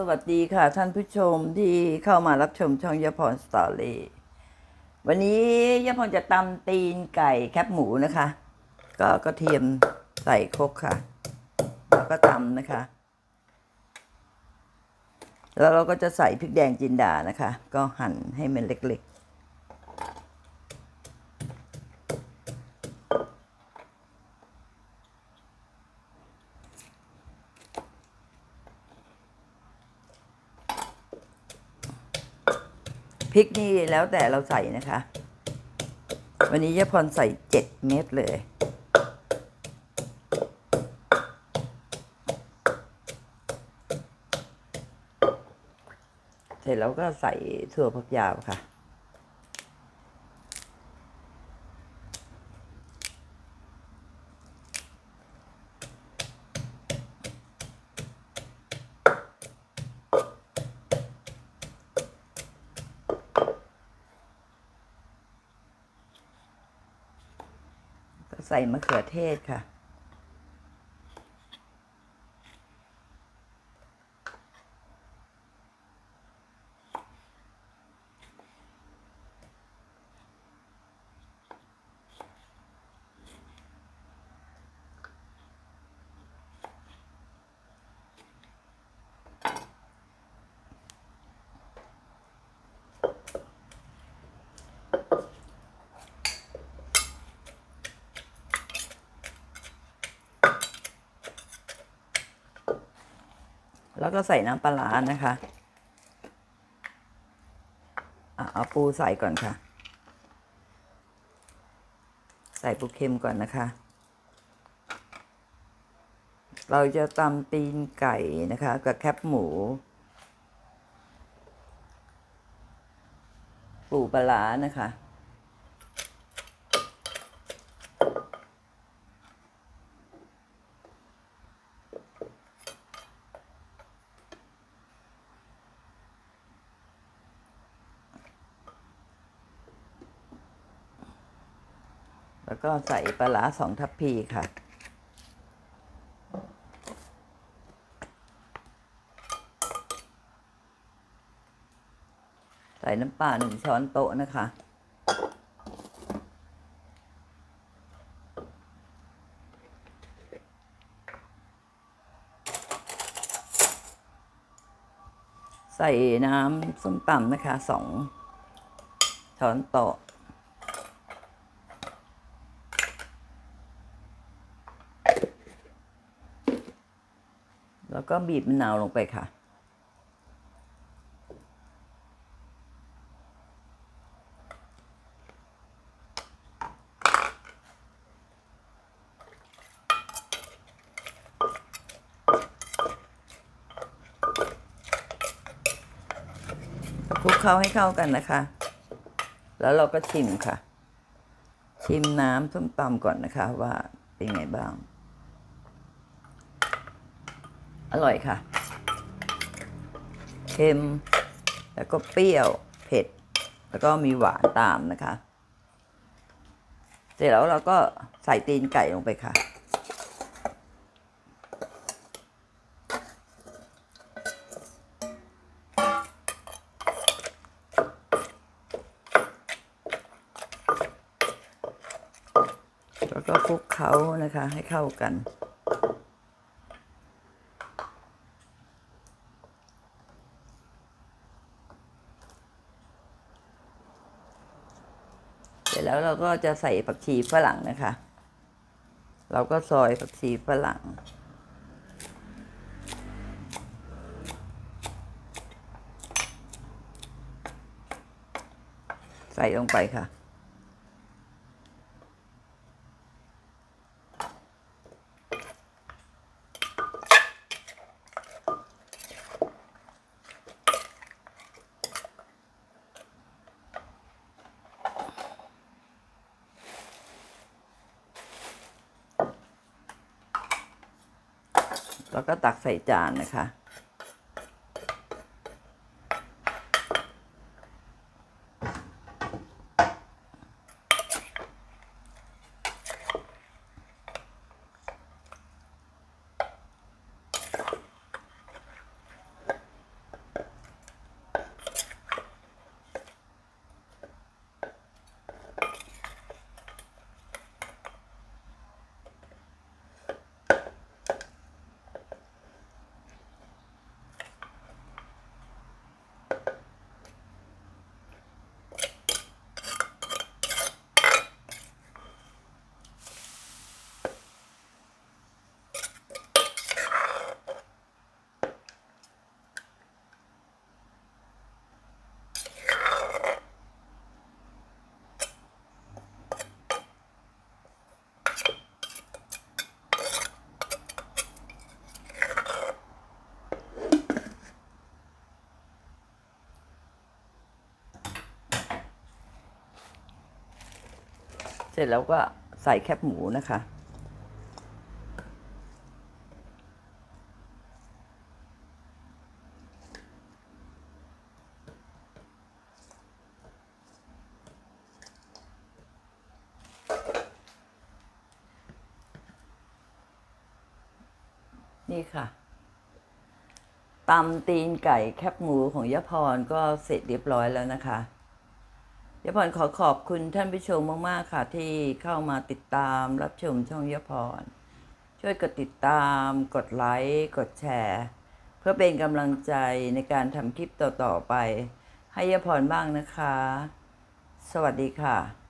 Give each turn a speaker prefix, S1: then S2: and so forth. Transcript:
S1: สวัสดีค่ะท่านผู้ชมที่เข้ามารับชมช่องยาพรสตอรี่วันนี้ยาพรจะตำตีนไก่แคบหมูนะคะ ก็กระเทียมใส่ครกค่ะ แล้วก็ตำนะคะ แล้วเราก็จะใส่พริกแดงจินดานะคะ ก็หั่นให้มันเล็กๆ พริกนี่แล้วแต่เราใส่นะคะ วันนี้ยาพรใส่เจ็ดเม็ดเลยเสร็จแล้วก็ใส่ถั่วผักยาวค่ะ ใส่มะเขือเทศค่ะ แล้วก็ใส่น้ำปลานะคะอะเอาปูใส่ก่อนค่ะ ใส่ปูเค็มก่อนนะคะ เราจะตำตีนไก่นะคะกับแคบหมู ปูปลานะคะ แล้วก็ใส่ปลาสองทัพพีค่ะ ใส่น้ำปลาหนึ่งช้อนโต๊ะนะคะ ใส่น้ำส้มตำนะคะสองช้อนโต๊ะ แล้วก็บีบมะนาวลงไปค่ะ คลุกเคล้าให้เข้ากันนะคะ แล้วเราก็ชิมค่ะ ชิมน้ำส้มตำก่อนนะคะว่าเป็นไงบ้าง อร่อยค่ะ เค็ม แล้วก็เปรี้ยว เผ็ด แล้วก็มีหวานตามนะคะ เสร็จแล้วเราก็ใส่ตีนไก่ลงไปค่ะ แล้วก็คลุกเคล้านะคะให้เข้ากัน เสร็จ แล้วเราก็จะใส่ผักชีฝรั่งนะคะ เราก็ซอยผักชีฝรั่ง ใส่ลงไปค่ะ แล้วก็ตักใส่จานนะคะ เสร็จแล้วก็ใส่แคบหมูนะคะ นี่ค่ะตำตีนไก่แคบหมูของยะพรก็เสร็จเรียบร้อยแล้วนะคะ ยพรขอขอบคุณท่านผู้ชมมาก ๆ ค่ะ ที่เข้ามาติดตามรับชมช่องยพร ช่วยกดติดตาม กดไลค์กดแชร์ เพื่อเป็นกำลังใจในการทำคลิปต่อ ๆ ไป ให้ยพรบ้างนะคะ สวัสดีค่ะ